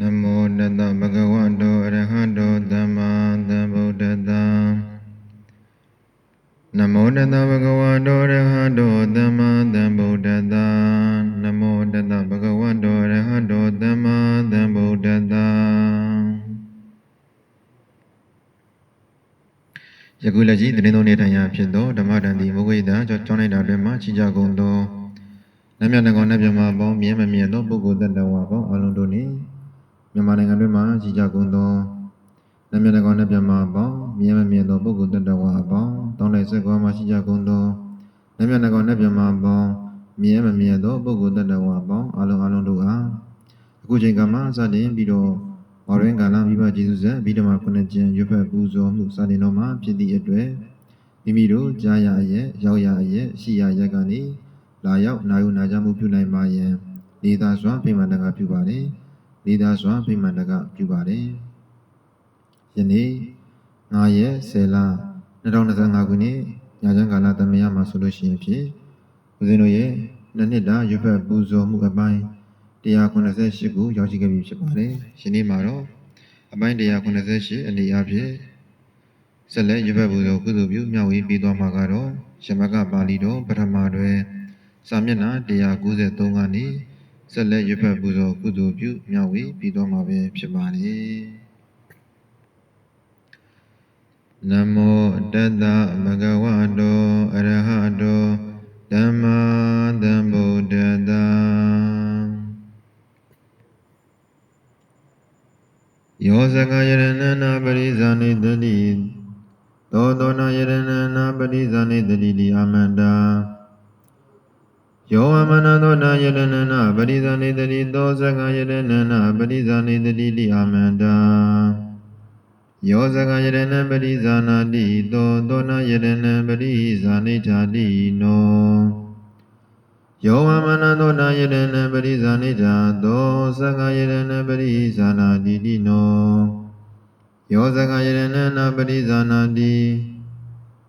နမောတတဗုဒ္ဓဝတ္တောအရဟတောသမ္မာသမ္ဗုဒ္ဓတ္တနမောတတဗုဒ္ဓဝတ္တောအရဟတောသမ္မာသမ္ဗုဒ္ဓတ္တနမောတတဗုဒ္ဓဝတ္တောအရဟတောသမ္မာသမ္ဗုဒ္ဓတ္တယခုလက်ရှိသတင်းသုံးနေထိုင်ရာဖြစ်သောဓမ္မတန်တိမုဂိတကျောင်းလိုက်တာအတွင်းမှာချီကြကုန်သောနတ်မြတ်တကောင်နတ်မြတ်မှာပေါင်းမြဲမမြဲသောပုဂ္ဂိုလ်တ attva ပေါင်းအလုံးတို့နှင့် မြန်မာနိုင်ငံတွင်မှာချီကြကုန်သောနတ်မြတ်တကောင်နတ်မြတ်မှာပေါင်းမြဲမမြဲသောပုဂ္ဂိုလ်တ attva ပေါင်းတောင်းလိုက်ဆက်ကွာမှာချီကြကုန်သောနတ်မြတ်တကောင်နတ်မြတ်မှာပေါင်းမြဲမမြဲသောပုဂ္ဂိုလ်တ attva ပေါင်းအလုံးအလုံးတို့အားအခုချိန်ကမှစတင်ပြီးတော့ဘောရင်းကာလမိဘကျေးဇူးဆက်ပြီးတော့မှခုနှစ်ကျင်ရွတ်ဖက်ပူဇော်မှုစတင်တော့မှဖြစ်သည့်အတွက်မိမိတို့ကြားရအရဲ့ရောက်ရအရဲ့ရှိရရက်ကနေလာရောက်နာယူနာကြမှုပြုနိုင်ပါယံနေသာစွာဖိမှန်တကပြုပါတ ယ်နေသာစွာဖိမှန်တကပြုပါတယ်ယနေ့9ရက်10လ2025ခုနှစ်ညချမ်းကာလသမယမှာဆိုလို့ရှိရင်ဖြစ်ဦးဇင်းတို့ရဲ့နှစ်နှစ်တာရွတ်ဖက်ပူဇော်မှုအပိုင်း188ခုရောက်ရှိခဲ့ပြီဖြစ်ပါတယ်။ယနေ့မှာတော့အပိုင်း188အနေအချင်းဆက်လက်ရွတ်ဖက်ပူဇော်ကုသိုလ်ပြုမြောက်ဝေးပြီးသွားမှာကတော့ရမကပါဠိတော်ပထမတွင်စာမျက်နှာ193ကနေ ဆက်လက်ရွတ်ဖက်ပူဇော်ကုသိုလ်ပြုမြောက်ဝေးပြီးသွားမှာပဲဖြစ်ပါတယ်။နမောတတ္တမဂဝတောအရဟတောသမ္မာသမ္ဗုဒ္ဓတ္တယောဇကယရဏနာပရိဇာနိတတိသောသောနာယရဏနာပရိဇာနိတတိတိအမန္တာ ယောဝမနသောနာယရဏနာပရိဇာနိတတိသောဇကယရဏနာပရိဇာနိတတိတိအမန္တာယောဇကယရဏပရိဇာနာတိသောသောနာယရဏပရိဇာနိဌာတိနောယောဝမနသောနာယရဏပရိဇာနိဌာသောဇကယရဏပရိဇာနာတိတိနောယောဇကယရဏနာပရိဇာနာတိ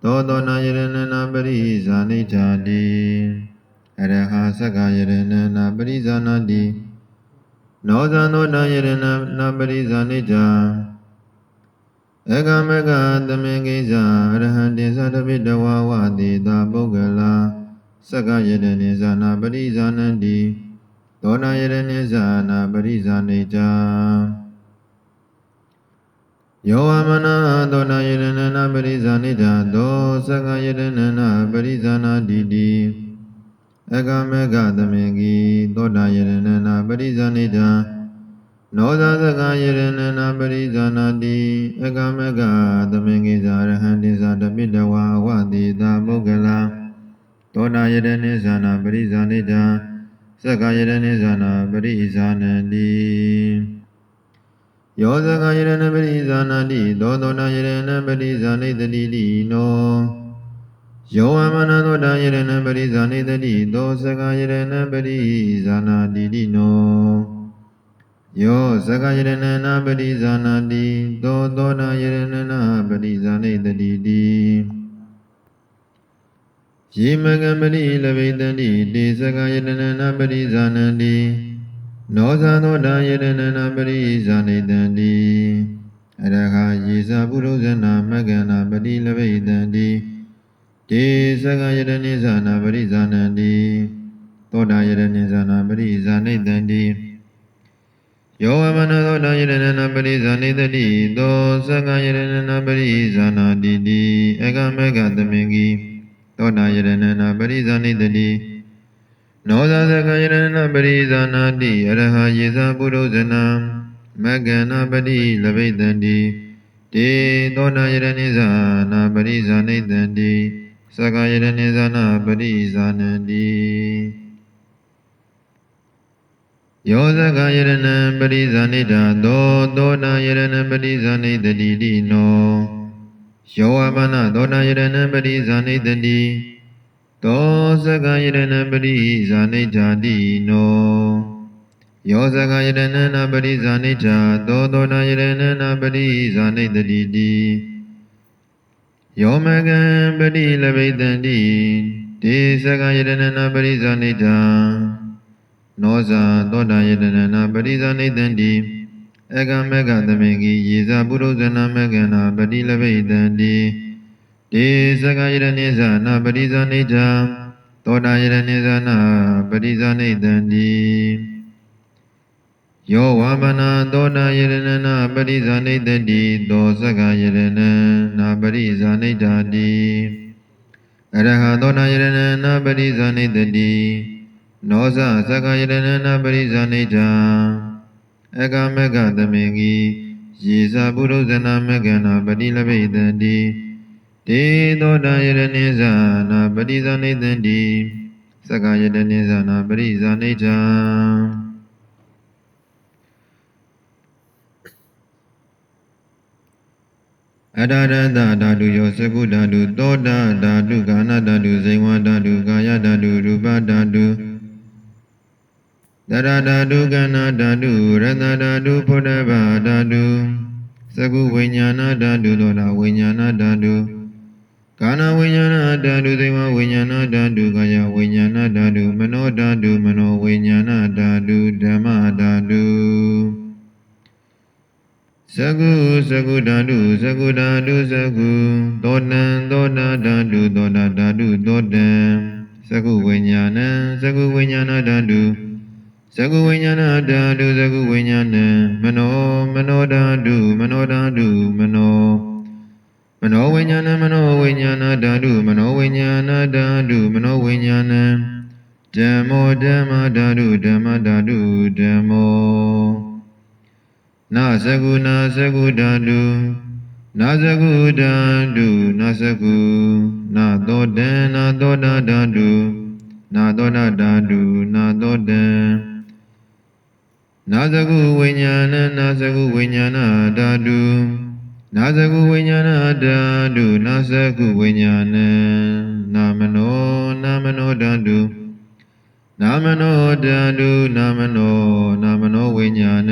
သောသောနာယရဏနာပရိဇာနိဌာတိ အရဟသကယရဏနာပရိဇာနာတိနောဇံသောနာယရဏနာပရိဇာနိဌာဧကမကသမင်ကိစ္စအရဟံတေသတပိတဝဝတိတာပုဂ္ဂလာသက္ကယတနေဇာနာပရိဇာနန္တိသောနာယတနေဇာနာပရိဇာနေကြယောဝမနာသောနာယတနနာပရိဇာနိတသောသက္ကယတနနာပရိဇာနာတိတိ အကမေကသမင်ကိသောတာယတနနာပရိဇာနိတနောဇာသကယရဏနာပရိဇာနာတိအကမကသမင်္ကိဇာရဟံတိဇာတပိတဝါဝတိတာပုဂ္ဂလာသောတာယရဏိဇာနာပရိဇာနိတာသက္ကယရဏိဇာနာပရိဇာနန္တိယောသက္ကယရဏပရိဇာနာတိသောသောတာယရဏပရိဇာနိတတိတိနော ယောဝမနသောတာယရဏပရိဇာနိတတိသောသက္ကယရဏပရိဇာနာတိတိနောယောဇဂယရဏနာပရိဇာနာတိသောသောနာယရဏနာပရိဇာနေတတိတိယေမကမရိလဘိတန္တိတေဇဂယရဏနာပရိဇာနန္တိနောဇာသောတာယရဏနာပရိဇာနေတန္တိအရဟယေဇပုရုဇနာမကနာပရိလဘိတန္တိ တေဇဂယရဏိဇာနာပရိဇာနန္တိသောတာယရဏိဇာနာပရိဇာနေတန္တိယောဝမနသောတာယရဏနာပရိဇာနေတတိသောသက္ကယရဏနာပရိဇာနာတိတိအကမေကသမင်္ဂီသောတာယရဏနာပရိဇာနေတတိနောဇာသက္ကယရဏနာပရိဇာနာတိအရဟယေဇပုရုဇနာမဂ္ဂနာပတိလဘိတန္တိတေသောတာယရဏိဇာနာပရိဇာနေတန္တိ သက္ကယရဏိဇာနာပရိဇာနန္တိယောဇကယရဏံပရိဇာနိတာသောသောနာယရဏံပရိဇာနိတတိတိနောယောဝမနသောနာယရဏံပရိဇာနိတတိသောဇကယရဏံပရိဇာနိတာတိနောယောဇကယရဏံနာပရိဇာနိတာသောသောနာယရဏံနာပရိဇာနိတတိတိ ယောမကံပရိလဘိတန္တိတေဇကယရဏံနာပရိဇာနိတာနောဇာသောတာယတနာပရိဇာနိတန္တိဧကမေကသမင်္ဂီယေဇပုရုဇနာမေကနာပတိလဘိတံတိဒေသကယရဏိဇာနာပရိဇာနိဋ္ဌံသောတာယရဏိဇာနာပရိဇာနိဋ္ဌံတိ ယောဝမနာသောတာယရဏနာပရိဇာနိဋ္ဌတိသောသကယရဏနာပရိဇာနိဋ္ဌတိအရဟသောတာယရဏနာပရိဇာနိဋ္ဌတိနောဇသကယရဏနာပရိဇာနိဋ္ဌံအကမကသမင်္ဂီယေဇပုရုဇနာမကနာပတိလဘိတံတိတေသောတယရဏိဇာနာပတိဇာနိတံတိသက္ကယတနိဇာနာပရိဇာနိဋ္အဒါရတဓာတုယောသကုဓာတုသောတာဓာတုကာနဓာတုဇိဝဓာတုကာယဓာတုရူပဓာတုတရဓာတုကနာဓာတုရတဓာတုဖုဒ္ဓဘာဓာတုသကုဝိညာဏဓာတုသောတာဝိညာဏဓာတုကာနဝိညာဏဓာတုဇိဝဝိညာဏဓာတုကာယဝိညာဏဓာတုမနောဓာတုမနောဝိညာဏဓာတုဓမ္မဓာတု သကုသကုဓာတုသကုဓာတုသကုသောတံသောတာဓာတုသောတာဓာတုသောတံသကုဝိညာဏံသကုဝိညာဏဓာတုသကုဝိညာဏဓာတုသကုဝိညာဏံမနောမနောဓာတုမနောဓာတုမနောမနောဝိညာဏမနောဝိညာဏဓာတုမနောဝိညာဏဓာတုမနောဝိညာဏံဓမ္မောဓမ္မဓာတုဓမ္မဓာတုဓမ္မော နာသကုနာသကုဓာတုနာသကုဓာတုနာသကုနာသောတံနာသောတာဓာတုနာသောတာဓာတုနာသောတံနာသကုဝိညာဏနာသကုဝိညာဏဓာတုနာသကုဝိညာဏဓာတုနာသကုဝိညာဏနာမနောနာမနောဓာတုနာမနောဓာတုနာမနောနာမနောဝိညာဏ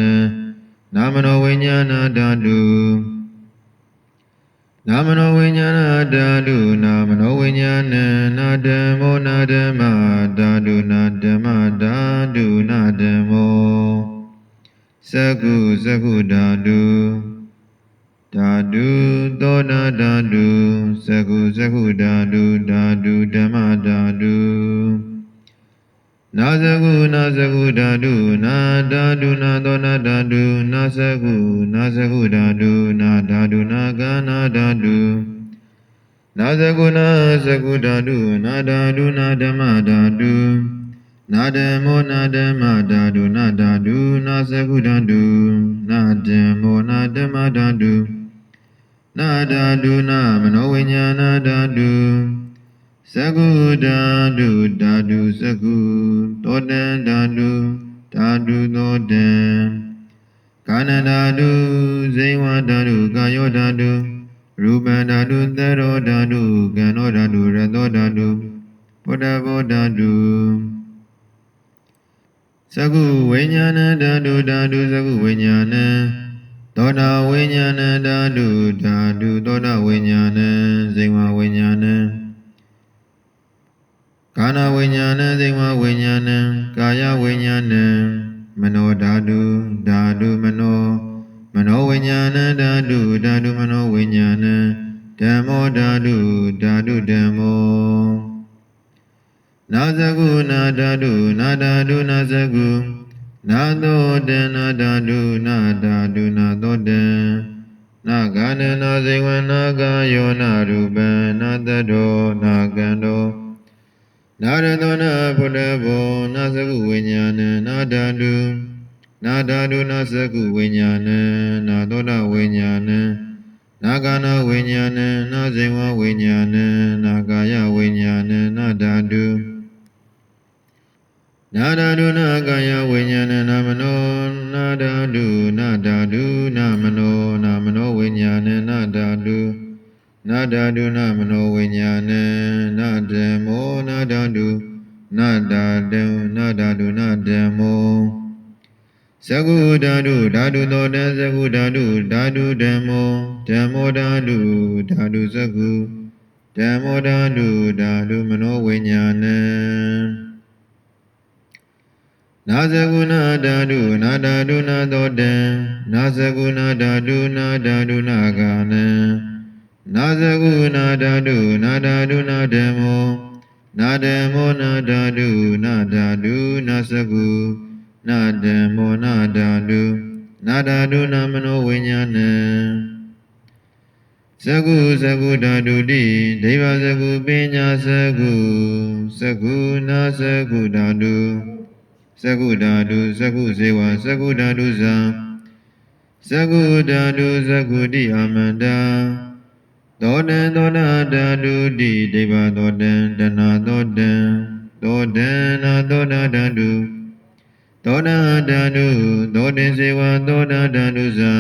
နာမနောဝိညာဏဓာတုနာမနောဝိညာဏဓာတုနာမနောဝိညာဏနာဓမ္မောနာဓမ္မဓာတုနာဓမ္မဓာတုနာဓမ္မောသကုသကုဓာတုဓာတုသောတာဓာတုသကုသကုဓာတုဓာတုဓမ္မဓာတု နာဇကုနာဇကုဓာတုနာဓာတုနာသောနာဓာတုနာဇကုနာဇကုဓာတုနာဓာတုနာကနာဓာတုနာဇကုနာဇကုဓာတုနာဓာတုနာဓမ္မဓာတုနာဓမ္မောနာဓမ္မဓာတုနာဓာတုနာဇကုဓာတုနာဓမ္မောနာဓမ္မဓာတုနာဓာတုနာမနောဝိညာဏဓာတု သကုဓာတုဓာတုသကုသောတံဓာတုဓာတုသောတံကာနဓာတုဇိဝဓာတုကာယောဓာတုရူပဓာတုသရောဓာတုကံနောဓာတုရသောဓာတုဘုဒ္ဓဘောဓာတုသကုဝိညာဏဓာတုဓာတုသကုဝိညာဏသောတာဝိညာဏဓာတုဓာတုသောတာဝိညာဏဇိဝဝိညာဏ ကာနဝိညာဏသိမဝိညာဏကာယဝိညာဏမနောဓာတုဓာတုမနောမနောဝိညာဏဓာတုဓာတုမနောဝိညာဏဓမ္မောဓာတုဓာတုဓမ္မောနာဇကုနာဓာတုနာဓာတုနာဇကုနာသောတနာဓာတုနာဓာတုနာသောတနာဂာနနာဇိဝနာကာယောနာရူပနာတတောနာကန္တော နာရသောနာဘုဒ္ဓဘောနာသကုဝိညာဏနာဓာတုနာဓာတုနာသကုဝိညာဏနာသောတာဝိညာဏနာကာနဝိညာဏနာဇိဝဝိညာဏနာကာယဝိညာဏနာဓာတုနာဓာတုနာကာယဝိညာဏနာမနောနာဓာတုနာဓာတုနာမနောနာမနောဝိညာဏနာဓာတု နာဓာတုနာမနောဝိညာဏနာဓမ္မောနာဓာတုနာဓာတုနာဓာတုနာဓမ္မောသကုဓာတုဓာတုသောတံသကုဓာတုဓာတုဓမ္မောဓမ္မောဓာတုဓာတုသကုဓမ္မောဓာတုဓာတုမနောဝိညာဏနာဇဂုဏဓာတုနာဓာတုနာသောတံနာဇဂုဏဓာတုနာဓာတုနာဂာနံ နာဇဂုဏဓာတုနာဓာတုနာဓမ္မောနာဓမ္မောနာဓာတုနာဓာတုနာဇဂုနာဓမ္မောနာဓာတုနာဓာတုနာမနောဝိညာဏံဇဂုဇဂုဓာတုတိဒိဗ္ဗဇဂုပညာဇဂုဇဂုနာဇဂုဓာတုသကုဓာတုသကုဇေဝသကုဓာတုဇံသကုဓာတုသကုတိအမန္တာ သောတံသောနာဓာတုတိဒိဗ္ဗသောတံတဏသောတံသောတံနာသောနာဓာတုသောနာဓာတုသောတင်ဇေဝသောနာဓာတုဇံ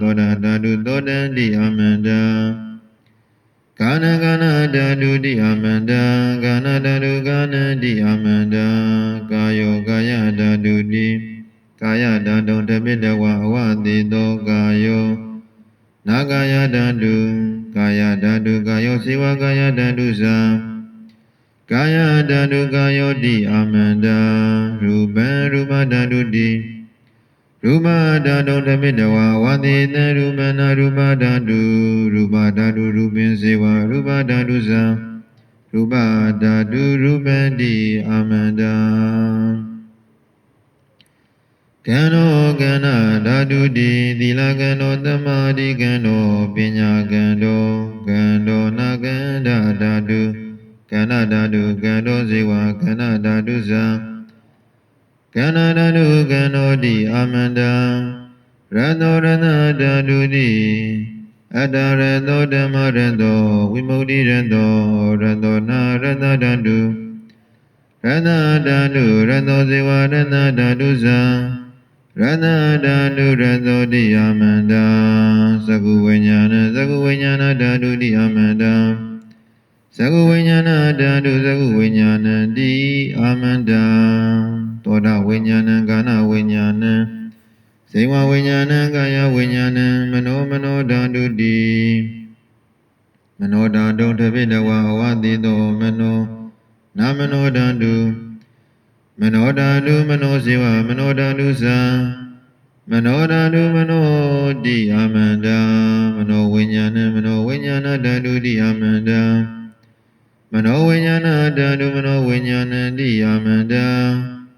သောနာဓာတုသောတံတိအမန္တာကာနကာနဓာတုတိအမန္တကာနဓာတုကာနတိအမန္တကာယောကာယဓာတုတိကာယဓာတုတပိတဝအဝတိသောကာယောနာကာယဓာတု ကာယဓာတုကာယောစေဝကာယဓာတုဇံကာယဓာတုကာယောတိအမန္တရူပံရူပဓာတုတိရူပဓာတုဓမိတဝဝတိတရူပနာရူပဓာတုရူပဓာတုရူပင်စေဝရူပဓာတုဇံရူပဓာတုရူပံတိအာမန္တာ ကံတော်ကန္နာဓာတုတိသီလကံတော်သမာဓိကံတော်ပညာကံတော်ကံတော်နာကန္ဓာဓာတုကန္နာဓာတုကံတော်စေဝကန္နာဓာတုဇံကန္နာဓာတုကံတော်တိအာမန္တံရတောရဏဓာတုတိအတ္တရတောဓမ္မရတောဝိမု ക്തി ရတောရတောနာရတဓာတုရတဓာတုရတောဇေဝရတဓာတုဇံ ရတဓာတုရတောတိအာမန္တံသကုဝိညာဏသကုဝိညာဏဓာတုတိအာမန္တံသကုဝိညာဏဓာတုသကုဝိညာဏတိအာမန္တံသောတာဝိညာဏကာနဝိညာဏဇေဝဝိညာဏကာယဝိညာဏမနောမနောဓာတုတိမနောဓာတုတပိတဝအဝတိသောမနောနာမနောဓာတု မနောဓာတုမနောဇေဝမနောဓာတုဇံမနောဓာတုမနောတိအာမန္တံမနောဝိညာဏမနောဝိညာဏဓာတုတိအာမန္တံမနောဝိညာဏဓာတုမနောဝိညာဏတိယမန္တ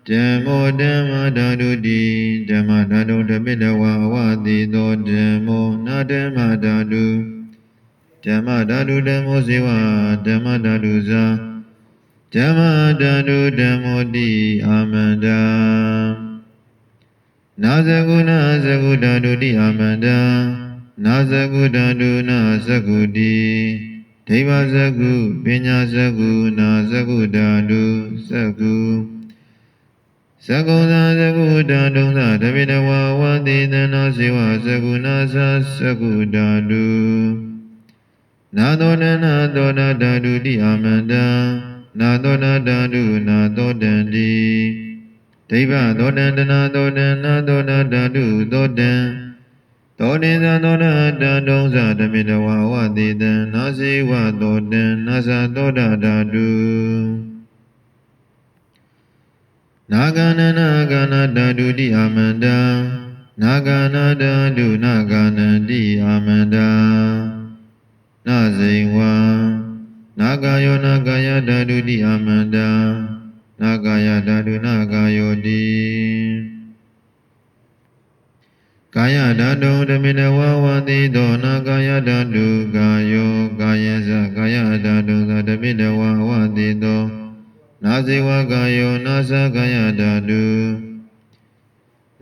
ဓမ္မောဓမ္မဓာတုတိဓမ္မဓာတုတပိတဝအဝတိသောဓမ္မောနာဓမ္မဓာတုဓမ္မဓာတုဓမ္မောဇေဝဓမ္မဓာတုဇာ ဓမ္မဓာတုဓမ္မောတိအာမန္တနာဇဂုနာဇဂုဓာတုတိအာမန္တနာဇဂုဓာတုနာဇဂုတိဒိဗ္ဗဇကုပညာဇကုနာဇကုဓာတုဇကုဇကုသာဇကုဓာတုသတပိတဝဝတိသနာစေဝဇကုနာသဇကုဓာတုနာသောတနာသောတာဓာတုတိအာမန္တ နာသောတာဓာတုနာသောတံတိဒိဗ္ဗသောတံတနာသောတံနာသောတာဓာတုသောတံသောတေသသောနာတံတုံးသဓမိတဝဝတိတံနာစီဝသောတံနာသသောတာဓာတုနာဂာနနာဂာနာဓာတုတိအာမန္တနာဂာနာဓာတုနာဂာနန္တိအာမန္တနာဇိဝံ နာဂာယောနာဂာယဓာတုတိအာမန္တနာဂာယဓာတုနာဂာယောတိကာယဓာတုဓမိနဝဝတိသောနာကာယဓာတုကာယောကာယဇကာယဓာတုသဓမိနဝဝတိသောနာဇေဝကာယောနာသကာယဓာတု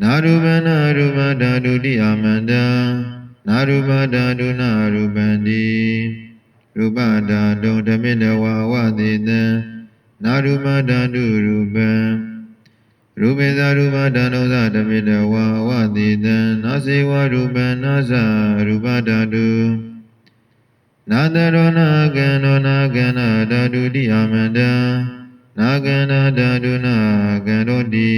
နာရူပနာရူပဓာတုတိအာမန္တနာရူပဓာတုနာရူပံတိ ရူပဓာတုဓမိနဝဝတိတံနာရူပဓာတုရူပံရူပေသာရူပဓာနုသဓမိတဝါဝတိတံနာစေဝရူပံနာသရူပဓာတုနာတရောနာကံရောနာကန္နာဓာတုတိအာမန္တနာကန္နာဓာတုနာကံရောတိ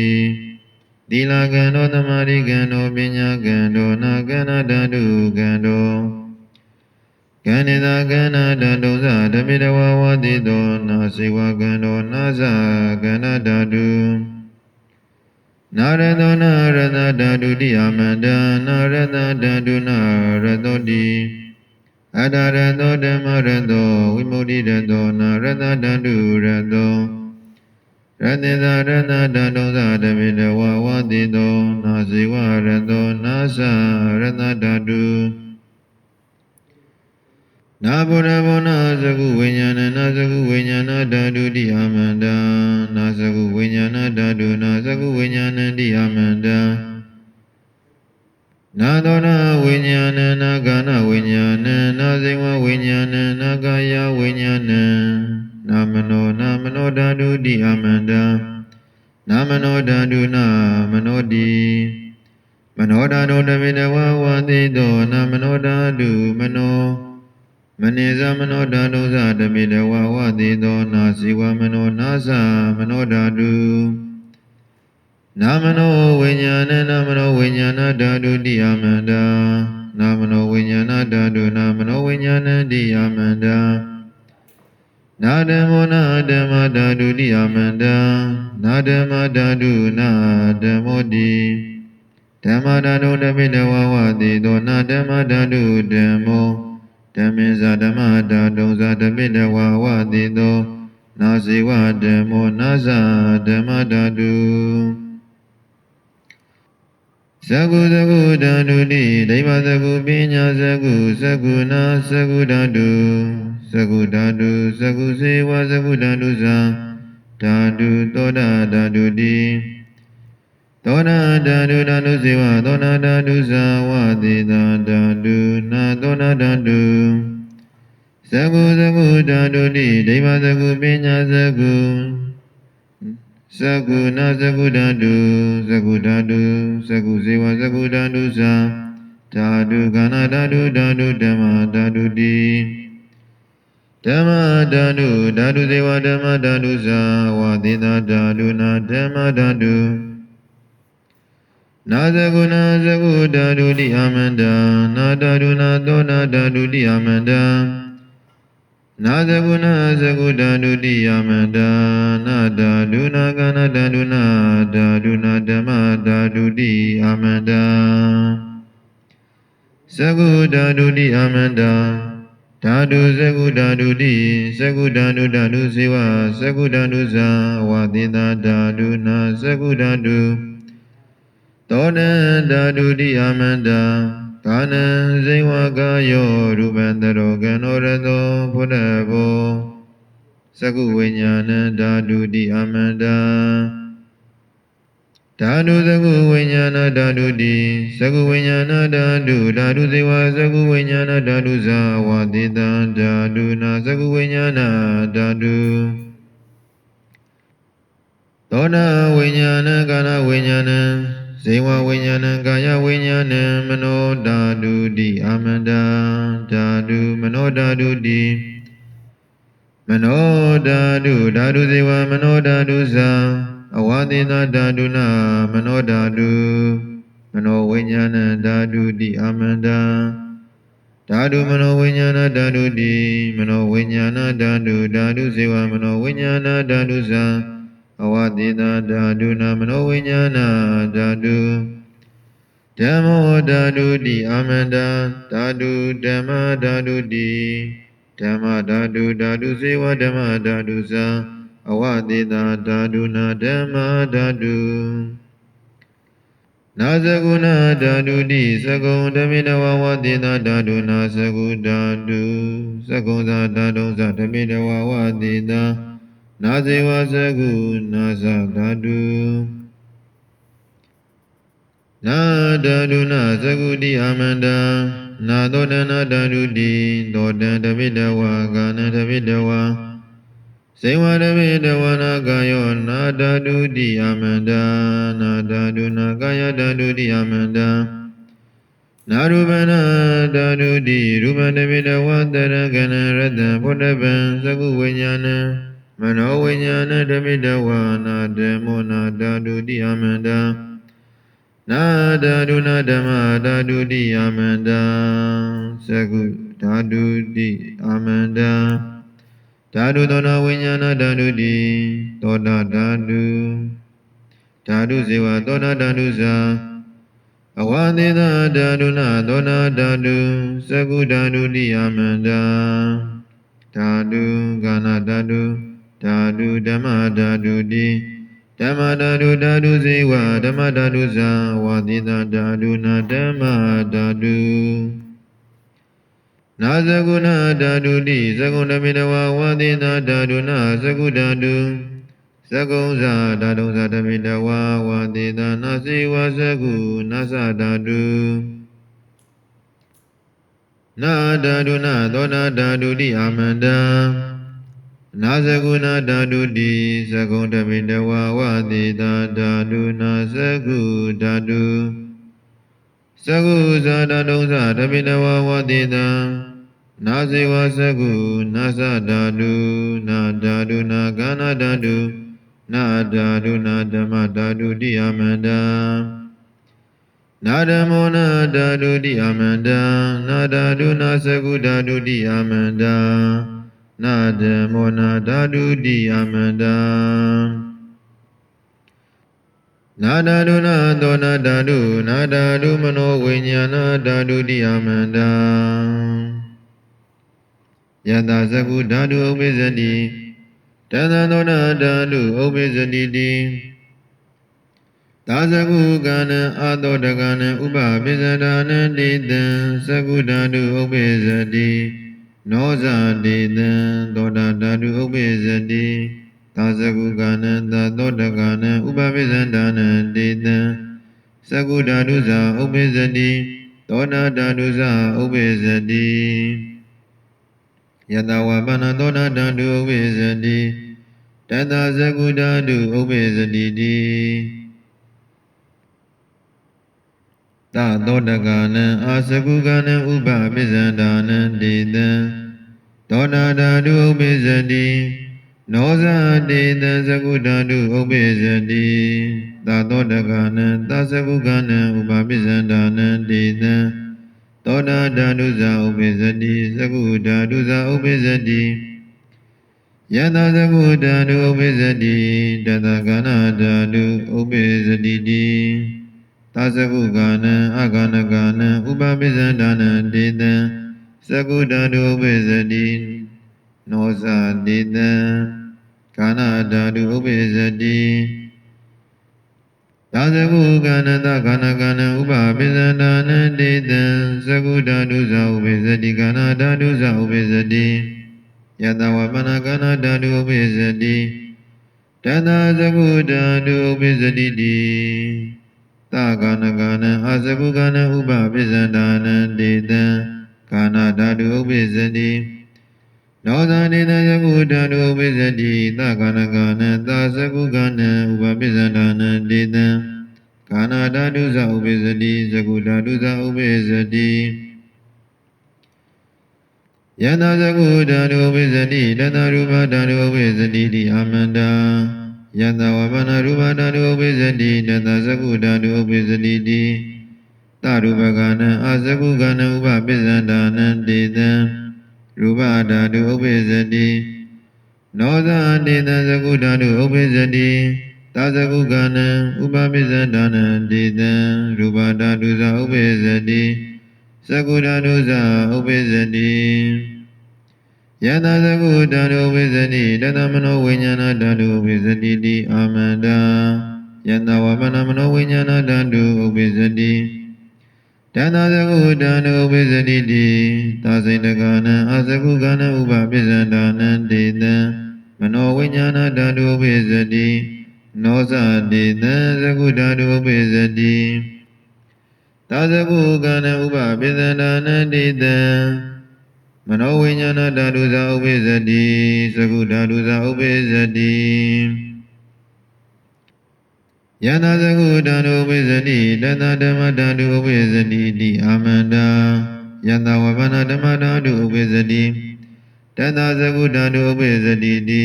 သီလကံရောသမာဓိကံရောပညာကံရောနာကန္နာဓာတုကံရော ကန္နိသာကန္နာဓာတုသဓမိတဝါဝတိတောနာစေဝကံရောနာသကန္နာဓာတုနာရသောနာရတဓာတုတိယမန္တနာရတဓာတုနာရတောတိအတ္တရတောဓမ္မရတောဝိမု ക്തി ရတောနာရတဓာတုရတောရတေသာရတဓာတုသတမိတဝဝတိတောနာဇေဝရတောနာသရတဓာတု နာဘုရဘောနာသကုဝိညာဏနာသကုဝိညာဏဓာတုတိယမန္တနာသကုဝိညာဏဓာတုနာသကုဝိညာဏတိယမန္တနာသောနာဝိညာဏနာဂာနဝိညာဏနာဇိဝဝိညာဏနာကာယဝိညာဏနာမနောနာမနောဓာတုတိယမန္တနာမနောဓာတုနာမနောတိမနောဓာတုဓမေတဝဝတိတောနာမနောဓာတုမနော မနေသမနောဓာတုသဓမိတဝဝတိသောနာစီဝမနောနာသမနောဓာတုနာမနောဝိညာဏနာမနောဝိညာဏဓာတုတိယမန္တာနာမနောဝိညာဏဓာတုနာမနောဝိညာဏတိယမန္တာနာဓမ္မောနာဓမ္မဓာတုတိယမန္တာနာဓမ္မဓာတုနာဓမ္မောတိဓမ္မဓာတုဓမိတဝဝတိသောနာဓမ္မဓာတုဓမ္မော ဓမ္မေဇာဓမ္မတာဒုံဇာဓမိတဝဝတိတောနာစီဝဓမ္မောနာဇာဓမ္မဓာတုသကုသကုဓာတုတိဒိဗ္ဗသကုပညာသကုသကုနာသကုဓာတုသကုဓာတုသကုစေဝသကုဓာတုဇာဓာတုသောတာဓာတုတိ သောနာဓာတုဓာတုစေဝသောနာဓာတုဇာဝတိတာဓာတုနာသောနာဓာတုသကုသကုဓာတုတိဒိဗ္ဗသကုပညာသကုသကုနာသကုဓာတုသကုဓာတုသကုစေဝသကုဓာတုဇာဓာတုကဏဓာတုဓာတုဓမ္မဓာတုတိဓမ္မဓာတုဓာတုစေဝဓမ္မဓာတုဇာဝတိတာဓာတုနာဓမ္မဓာတု နာဇဂုဏဇဂုဓာတုတိအမန္တနာဓာတုနာသောနာဓာတုတိအမန္တနာဇဂုဏဇဂုဓာတုတိအမန္တနာဓာတုနာကနာဓာတုနာဓာတုနာဓမ္မဓာတုတိအမန္တဇဂုဓာတုတိအမန္တဓာတုဇဂုဓာတုတိဇဂုဓာတုဓာတုစေဝဇဂုဓာတုဇာဝတိတာဓာတုနာဇဂုဓာတု သောနံဓာတုတိယမန္တာကာနံဇိဝကာယောရူပံတရောကံနောရတောဘုဒ္ဓဘောသကုဝိညာဏံဓာတုတိယမန္တာဓာတုသကုဝိညာဏဓာတုတိသကုဝိညာဏဓာတုဓာတုဇိဝသကုဝိညာဏဓာတုဇာဝတိတံဓာတုနာသကုဝိညာဏဓာတုသောနာဝိညာဏကာနဝိညာဏံ ဇေဝဝိညာဏံကာယဝိညာဏံမနောဓာတုတိအာမန္တဓာတုမနောဓာတုတိမနောဓာတုဓာတုဇေဝမနောဓာတုဇာအဝတိနာဓာတုနာမနောဓာတုမနောဝိညာဏံဓာတုတိအာမန္တဓာတုမနောဝိညာဏဓာတုတိမနောဝိညာဏဓာတုဓာတုဇေဝမနောဝိညာဏဓာတုဇာ အဝတိတာဓာတုနာမနောဝိညာဏဓာတုဓမ္မောဓာတုတိအာမန္တဓာတုဓမ္မဓာတုတိဓမ္မဓာတုဓာတုစေဝဓမ္မဓာတုဇာအဝတိတာဓာတုနာဓမ္မဓာတုနာဇဂုဏဓာတုတိသကုံဓမေနဝဝတိတာဓာတုနာသကုဓာတုသကုံသာဓာတုသဓမေနဝဝတိတာ နာဇေဝဇကုနာဇဓာတုနာဓာတုနာဇကုတိအမန္တနာသောတနာဓာတုတိသောတံတပိတဝါကာနံတပိတဝါဇေဝတပိတဝနာကာယောနာဓာတုတိအမန္တနာဓာတုနာကာယဓာတုတိအမန္တနာရူပနာဓာတုတိရူပတပိတဝါတရကနရတံဘုဒ္ဓဗံသကုဝိညာဏံ မနောဝိညာဏဓမိတဝါနာဓမ္မောနာဓာတုတိယမန္တနာဓာတုနာဓမ္မဓာတုတိယမန္တသကုဓာတုတိအာမန္တဓာတုသောနာဝိညာဏဓာတုတိသောတာဓာတုဓာတုဇေဝသောနာဓာတုဇာအဝသေသဓာတုနာသောနာဓာတုသကုဓာတုတိယမန္တာဓာတုကာဏဓာတု ဓာတုဓမ္မဓာတုတိဓမ္မဓာတုဓာတုဇေဝဓမ္မဓာတုဇာဝါသေသဓာတုနာဓမ္မဓာတုနာဇဂုဏဓာတုတိသကုဏမေတဝဝါသေသဓာတုနာသကုဓာတုသကုံဇာဓာတုဇာတမေတဝဝါသေသနာစေဝသကုနာသဓာတုနာဓာတုနာသောနာဓာတုတိအာမန္တံ နာဇဂုဏဓာတုတိသကုံတမေတဝဝါသေသဓာတုနာသကုဓာတုသကုဇာဓာတုဇာတမေတဝဝါသေသနာစေဝသကုနာသဓာတုနာဓာတုနာကာဏဓာတုနာဓာတုနာဓမ္မဓာတုတိယမန္တနာဓမ္မောနာဓာတုတိယမန္တနာဓာတုနာသကုဓာတုတိယမန္တ နာဓမ္မောနာဓာတုတိယမန္တနာဓာတုနာသောနာဓာတုနာဓာတုမနောဝိညာဏဓာတုတိယမန္တယတသကုဓာတုဥပိစ္ဆတိတသသောနာဓာတုဥပိစ္ဆတိတိသာသကုကနံအာသောတကနံဥပပိစ္ဆဒာနံတိတံသကုဓာတုဥပိစ္ဆတိ နောဇာတိတံသောတာဓာတုဥပိစ္ဆတိသာသကုကနံသာသောတကနံဥပပိစ္ဆဒာနံတိတံသကုဓာတုဇာဥပိစ္ဆတိသောတာဓာတုဇာဥပိစ္ဆတိယတဝပနသောတာဓာတုဥပိစ္ဆတိတတသကုဓာတုဥပိစ္ဆတိတိ သသောတကနံအာသကုကနံဥပပိစ္ဆန္ဒာနံတေတံသောတာဓာတုဥပိစ္ဆတိနောဇာတေတံသကုဓာတုဥပိစ္ဆတိသသောတကနံသသကုကနံဥပပိစ္ဆန္ဒာနံတေတံသောတာဓာတုဇာဥပိစ္ဆတိသကုဓာတုဇာဥပိစ္ဆတိယတသကုဓာတုဥပိစ္ဆတိတတကနာဓာတုဥပိစ္ဆတိတိ သသကုကနံအကနကနံဥပပိစ္ဆန္ဒာနံတေတံသကုဓာတုဥပိစ္ဆတိနောဇာတေတံကာနာဓာတုဥပိစ္ဆတိသာသကုကနတခန္ဓကနံဥပပိစ္ဆန္ဒာနံတေတံသကုဓာတုဇာဥပိစ္ဆတိကာနာဓာတုဇာဥပိစ္ဆတိယတဝပနကနာဓာတုဥပိစ္ဆတိတတသကုဓာတုဥပိစ္ဆတိတိ သကာနကနံအာသကုကနံဥပပိစ္ဆန္ဒာနံတေတံကာနာဓာတုဥပိစ္ဆတိနောသနေတယကုဓာတုဥပိစ္ဆတိသကာနကနံသာသကုကနံဥပပိစ္ဆန္ဒာနံတေတံကာနာဓာတုဇဥပိစ္ဆတိသကုဓာတုဇဥပိစ္ဆတိယန္တာသကုဓာတုဝိဇ္ဇတိတတရူပဓာတုဝိဇ္ဇတိတိအာမန္တာ ယန္တဝပနရူပဓာတုဝိဇ္ဇတိတတသကုဓာတုဝိဇ္ဇတိတိတရူပကနံအာသကုကနံဥပပိစ္ဆန္ဒာနံတေတံရူပဓာတုဥပိစ္ဆတိနောဇာတေတံသကုဓာတုဥပိစ္ဆတိသာသကုကနံဥပပိစ္ဆန္ဒာနံတေတံရူပဓာတုဇာဥပိစ္ဆတိသကုဓာတုဇာဥပိစ္ဆတိ ယတသကုဓာတုဝိဇ္ဇတိတတမနောဝိညာဏဓာတုဝိဇ္ဇတိတိအာမန္တာယတဝပနမနောဝိညာဏဓာတုဥပိစ္ဆတိတတသကုဓာတုဥပိစ္ဆတိတိသာစိတကနံအာသကုကနံဥပပိစ္ဆန္ဒာနံတေတံမနောဝိညာဏဓာတုဥပိစ္ဆတိနောဇတေတံသကုဓာတုဥပိစ္ဆတိသာသကုကနံဥပပိစ္ဆန္ဒာနံတေတံ မနောဝိညာဏဓာတုဇာဥပိစ္ဆတိသကုဓာတုဇာဥပိစ္ဆတိယန္တာသကုဓာတုဥပိစ္ဆတိတတဓမ္မဓာတုဥပိစ္ဆတိတိအာမန္တာယန္တာဝပနဓမ္မဓာတုဥပိစ္ဆတိတတသကုဓာတုဥပိစ္ဆတိတိ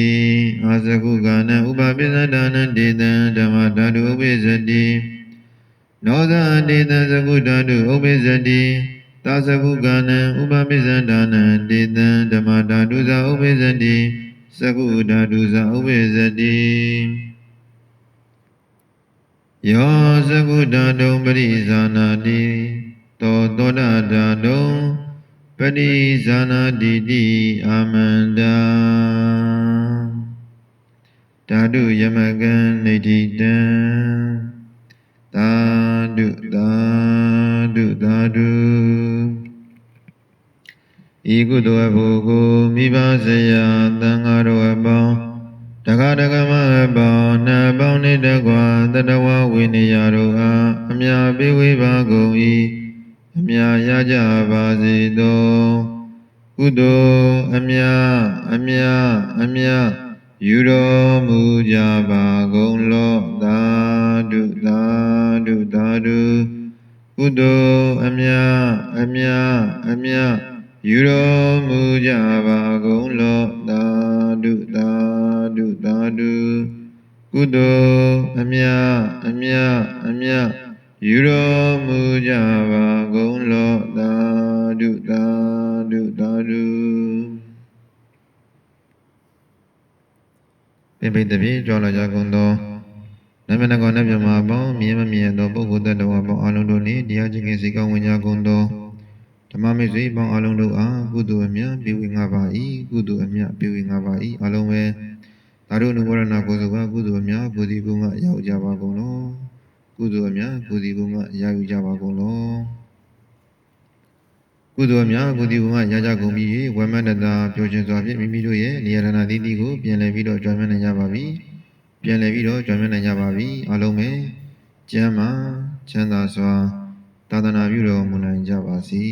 အာသကုကနံဥပပိစ္ဆဒါနံတေတံဓမ္မဓာတုဥပိစ္ဆတိနောဇာတေတံသကုဓာတုဥပိစ္ဆတိ သာသကုကနံဥပပိစ္ဆန္ဒာနံတေတံဓမ္မဓာတုဇာဥပိစ္ဆတိသကုဓာတုဇာဥပိစ္ဆတိယောသကုတတုံပရိဇာနာတိသောသောတတာတုံပရိဇာနာတိတိအာမန္တာဓာတုယမကံနေတိတံသာဓုသာဓုသာဓု ဤကုသိုလ်အဖို့ကိုမိဘဆရာတန်ဃာတော်အပေါင်းတက္ကဒကမအပေါင်းနှပ်ပေါင်းနှင့်တကွာတတဝဝိနည်းတို့အားအမြပေးဝေပါကုန်၏အမြရကြပါစေသောကုသိုလ်အမြအမြအမြယူတော်မူကြပါကုန်လောသာဓုသာဓုသာဓုကုသိုလ်အမြအမြအမြ ယူတော်မူကြပါကုန်လောသာဓုသာဓုသာဓုကုသိုလ်အမြအမြအမြယူတော်မူကြပါကုန်လောသာဓုသာဓုသာဓုပိပိတပိကြွားလာကြကုန်သောနမနကောနမြမပေါင်းမြင်မမြင်သောပုဂ္ဂိုလ်တ attva ပေါင်းအလုံးတို့နှင့်တရားချင်းစိတ်ကောင်းဝင်ကြကုန်သော ဓမ္မမိတ်ဆွေပေါင်းအလုံးတို့အားကုသိုလ်အမြတ်ပြုဝေငါပါ၏ကုသိုလ်အမြတ်ပြုဝေငါပါ၏အလုံးပဲသာဓုအနုဘောရဏကိုယ်စုကကုသိုလ်အမြတ်ပုတိကုငါရောက်ကြပါကုန်လောကုသိုလ်အမြတ်ပုတိကုငါရယူကြပါကုန်လောကုသိုလ်အမြတ်ကုတိကုငါရကြကုန်ပြီဝမန္တတာပြောခြင်းစွာဖြင့်မိမိတို့ရဲ့နေရဏသီတိကိုပြန်လည်ပြီးတော့ကြွားမြနိုင်ကြပါပြီပြန်လည်ပြီးတော့ကြွားမြနိုင်ကြပါပြီအလုံးပဲကျမ်းမာချမ်းသာစွာ သာသနာပြုတော်မူနိုင်ကြပါစေ